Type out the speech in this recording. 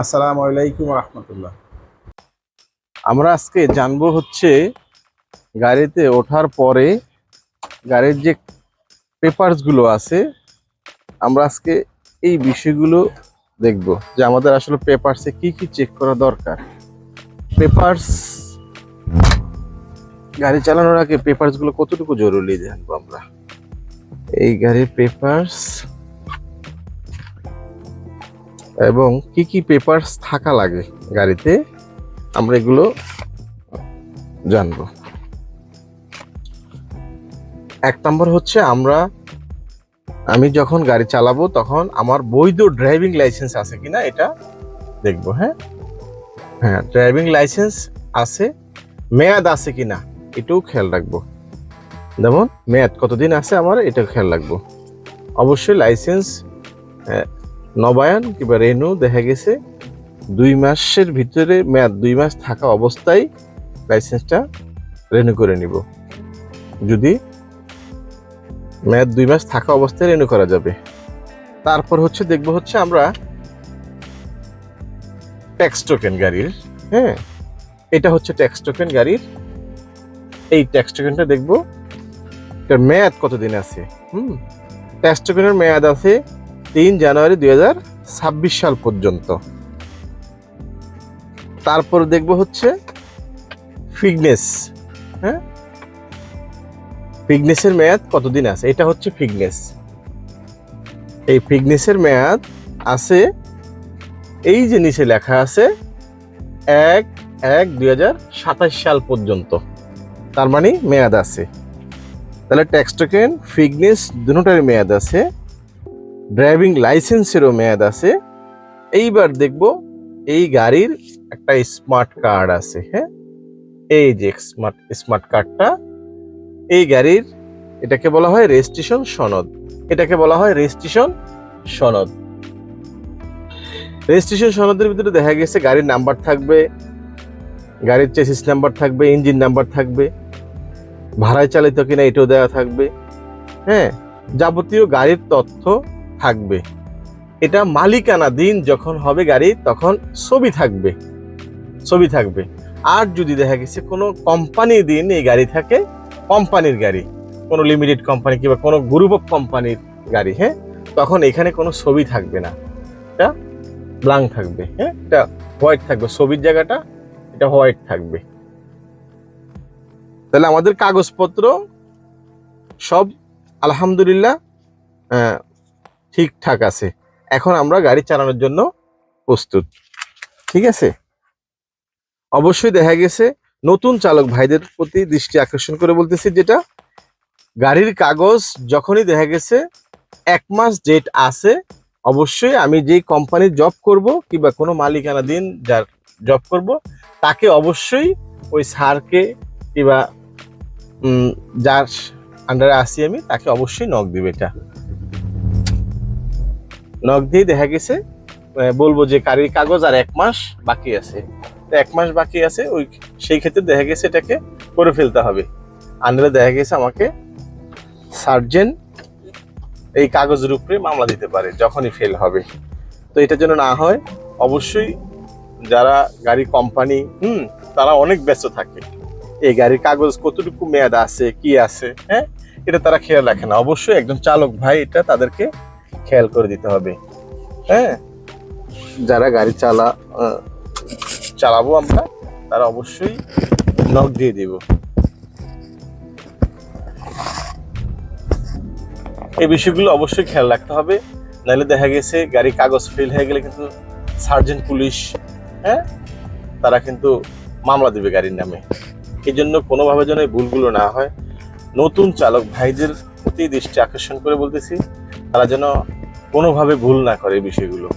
আসসালামু আলাইকুম রহমতুল্লাহ। আমরা আজকে জানব হচ্ছে গাড়িতে ওঠার পরে গাড়ির যে পেপারসগুলো আছে, আমরা আজকে এই বিষয়গুলো দেখব যে আমাদের আসলে পেপারসে কি কি চেক করা দরকার। পেপারস, গাড়ি চালানোর আগে পেপারসগুলো কতটুকু জরুরি জানব আমরা? এই গাড়ির পেপারস এবং কি কি পেপারস থাকা লাগে গাড়িতে, আমরা এগুলো জানব। এক নম্বর হচ্ছে আমরা, আমি যখন গাড়ি চালাবো তখন আমার বৈধ ড্রাইভিং লাইসেন্স আছে কিনা এটা দেখব হ্যাঁ? হ্যাঁ ড্রাইভিং লাইসেন্স আছে, মেয়াদ আছে কিনা এটাও খেয়াল রাখব। যেমন, মেয়াদ কতদিন আছে আমার এটা খেয়াল রাখব। অবশ্যই লাইসেন্স নবায়ন কিংবা রেনু দেখা গেছে। দুই মাসের ভিতরে মেয়াদ দুই মাস থাকা অবস্থায় লাইসেন্সটা রেনু করে নিব। যদি মেয়াদ দুই মাস থাকা অবস্থায় রেনু করা যাবে। তারপর হচ্ছে দেখব হচ্ছে আমরা ট্যাক্স টোকেন গাড়ির হ্যাঁ? এটা হচ্ছে ট্যাক্স টোকেন গাড়ির। এই ট্যাক্স টোকেনটা দেখব। এটার মেয়াদ কতদিন আছে? হুম? ট্যাক্স টোকেনের মেয়াদ আছে তিন জানুয়ারি দুই সাল পর্যন্ত। তারপর দেখব হচ্ছে ফিগনেস হ্যাঁ? ফিগনেসের মেয়াদ কতদিন আছে? এটা হচ্ছে ফিগনেস। এই ফিগনেসের মেয়াদ আছে, এই যে নিচে লেখা আছে, এক এক, দুই সাল পর্যন্ত। তার মানে মেয়াদ আছে। তাহলে ট্যাক্স টোকেন ফিগনেস, দুটারই মেয়াদ আছে। ড্রাইভিং লাইসেন্সেরও মেয়াদ আছে। এইবার দেখব এই গাড়ির একটা স্মার্ট কার্ড আছে হ্যাঁ? এই যে স্মার্ট স্মার্ট কার্ডটা, এই গাড়ির এটাকে বলা হয় রেজিস্ট্রেশন সনদ। এটাকে বলা হয় রেজিস্ট্রেশন সনদ। রেজিস্ট্রেশন সনদের ভিতরে দেখা গেছে গাড়ির নাম্বার থাকবে, গাড়ির চেসিস নাম্বার থাকবে, ইঞ্জিন নাম্বার থাকবে, ভাড়ায় চালিত কিনা এটাও দেওয়া থাকবে হ্যাঁ? যাবতীয় গাড়ির তথ্য থাকবে। এটা মালিকানা দিন যখন হবে গাড়ি, তখন ছবি থাকবে। ছবি থাকবে। আর যদি দেখা গেছে কোনো কোম্পানি দিন এই গাড়ি থাকে কোম্পানির গাড়ি, কোনো লিমিটেড কোম্পানি কিংবা কোনো গ্রুপ অফ কোম্পানির গাড়ি হ্যাঁ? তখন এখানে কোনো ছবি থাকবে না। এটা ব্লাঙ্ক থাকবে হ্যাঁ? এটা হোয়াইট থাকবে। ছবির জায়গাটা, এটা হোয়াইট থাকবে। তাহলে আমাদের কাগজপত্র সব আলহামদুলিল্লাহ ঠিকঠাক আছে। এখন আমরা গাড়ি চালানোর জন্য প্রস্তুত। ঠিক আছে? অবশ্যই দেখা গেছে, নতুন চালক ভাইদের প্রতি দৃষ্টি আকর্ষণ করে বলতেছি যেটা, গাড়ির কাগজ যখনই দেখা গেছে, এক মাস ডেট আছে, অবশ্যই আমি যেই কোম্পানি জব করব কিংবা কোনো মালিকানাধীন যার জব করব, তাকে অবশ্যই ওই স্যারকে কিংবা যার আন্ডারে আসি আমি, তাকে অবশ্যই নক দিবে এটা। নক দিয়ে দেখা গেছে বলব যে গাড়ির কাগজ আর এক মাস বাকি আছে। এক মাস বাকি আছে, ওই সেই ক্ষেত্রে দেখা গেছে এটাকে করে ফেলতে হবে। আনলে দেখা গেছে আমাকে সার্জেন এই কাগজের উপরে মামলা দিতে পারে, যখনই ফেল হবে। তো এটা যেন না হয়, অবশ্যই যারা গাড়ি কোম্পানি, হুম, তারা অনেক ব্যস্ত থাকে। এই গাড়ির কাগজ কতটুকু মেয়াদ আছে, কি আছে হ্যাঁ এটা তারা খেয়াল রাখে না। অবশ্যই একজন চালক ভাই এটা তাদেরকে খেয়াল করে দিতে হবে। হ্যাঁ? যারা গাড়ি চালা চালাবো আমরা, তারা অবশ্যই নক দিয়ে দিব। এই বিষয়গুলো অবশ্যই খেয়াল রাখতে হবে। নাহলে দেখা গেছে গাড়ি কাগজ ফেল হয়ে গেলে কিন্তু সার্জেন্ট পুলিশ হ্যাঁ? তারা কিন্তু মামলা দিবে গাড়ির নামে। এই জন্য কোনোভাবে যেন এই ভুলগুলো না হয়। নতুন চালক ভাইদের প্রতি দৃষ্টি আকর্ষণ করে বলতেছি, তারা যেন কোনোভাবে ভুল না করে এই বিষয়গুলো।